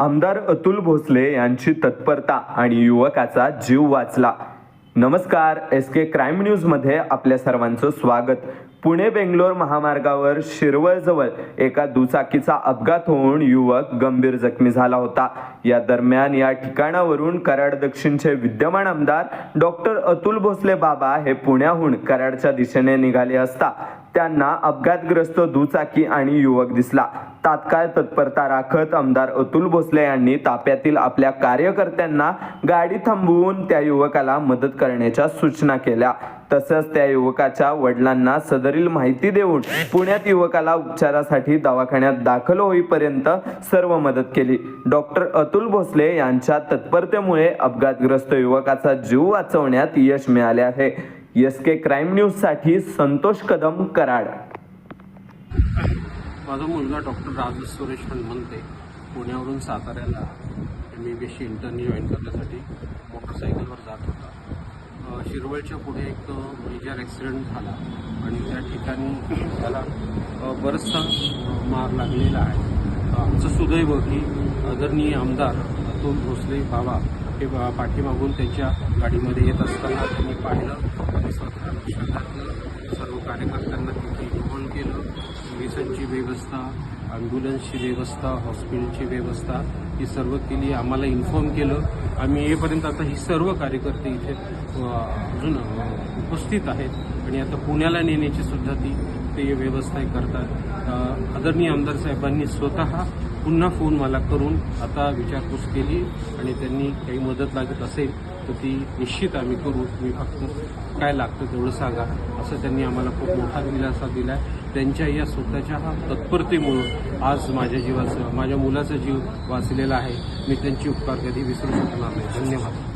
आमदार अतुल भोसले यांची तत्परता आणि युवकाचा जीव वाचला. नमस्कार एस के क्राईम न्यूजमध्ये आपल्या सर्वांचं स्वागत. पुणे बेंगलोर महामार्गावर शिरवळजवळ एका दुचाकीचा अपघात होऊन युवक गंभीर जखमी झाला होता. या दरम्यान या ठिकाणावरून कराड दक्षिणचे विद्यमान आमदार डॉक्टर अतुल भोसले बाबा हे पुण्याहून कराडच्या दिशेने निघाले असता त्यांना अपघातग्रस्त दुचाकी आणि युवक दिसला. तात्काळ तत्परता राखत आमदार अतुल भोसले यांनी ताप्यातील आपल्या कार्यकर्त्यांना गाडी थांबवून त्या युवकाला मदत करण्याच्या सूचना केल्या. तसंच त्या युवकाच्या वडिलांना सदरील माहिती देऊन पुण्यात युवकाला उपचारासाठी दवाखान्यात दाखल होईपर्यंत सर्व मदत केली. डॉक्टर अतुल भोसले यांच्या तत्परतेमुळे अपघातग्रस्त युवकाचा जीव वाचवण्यात यश मिळाले आहे. एस के क्राईम न्यूजसाठी संतोष कदम कराड. माझा मुलगा डॉक्टर राजू सुरेश हनुमंते पुण्यावरून साताऱ्याला एम बी बी एसची इंटर्न जॉईन करण्यासाठी मोटरसायकलवर जात होता. शिरवळच्या पुढे एक मेजर ॲक्सिडेंट झाला आणि त्या ठिकाणी त्याला बरंचसा मार लागलेला आहे. आमचं सुदैव की आदरणीय आमदार अतुल भोसले बाबा हे पाठीमागून त्यांच्या गाडीमध्ये येत असताना त्यांनी पाहिलं आणि स्वतः सर्व कार्यकर्त्यांना तिथे पोलिसांची व्यवस्था ॲम्ब्युलन्सची व्यवस्था हॉस्पिटलची व्यवस्था ही सर्व केली आम्हाला इन्फॉर्म केलं. आम्ही येईपर्यंत आता ही सर्व कार्यकर्ते इथे अजून उपस्थित आहेत. आणि आता पुण्याला नेण्याची सुद्धा ती ते व्यवस्था करतात. आदरणीय आमदार साहेबांनी स्वतः पुन्हा फोन मला करून आता विचारपूस केली आणि त्यांनी काही मदत लागत असेल तर ती निश्चित आम्ही करू. मी फक्त काय लागतं तेवढं सांगा असं त्यांनी आम्हाला खूप मोठा दिलासा दिला आहे त्यांच्या या स्वतःच्या हा तत्परतेमुळं आज माझ्या जीवाचं माझ्या मुलाचा जीव वाचलेला आहे. मी त्यांची उपकार कधी विसरू शकणार नाही. धन्यवाद.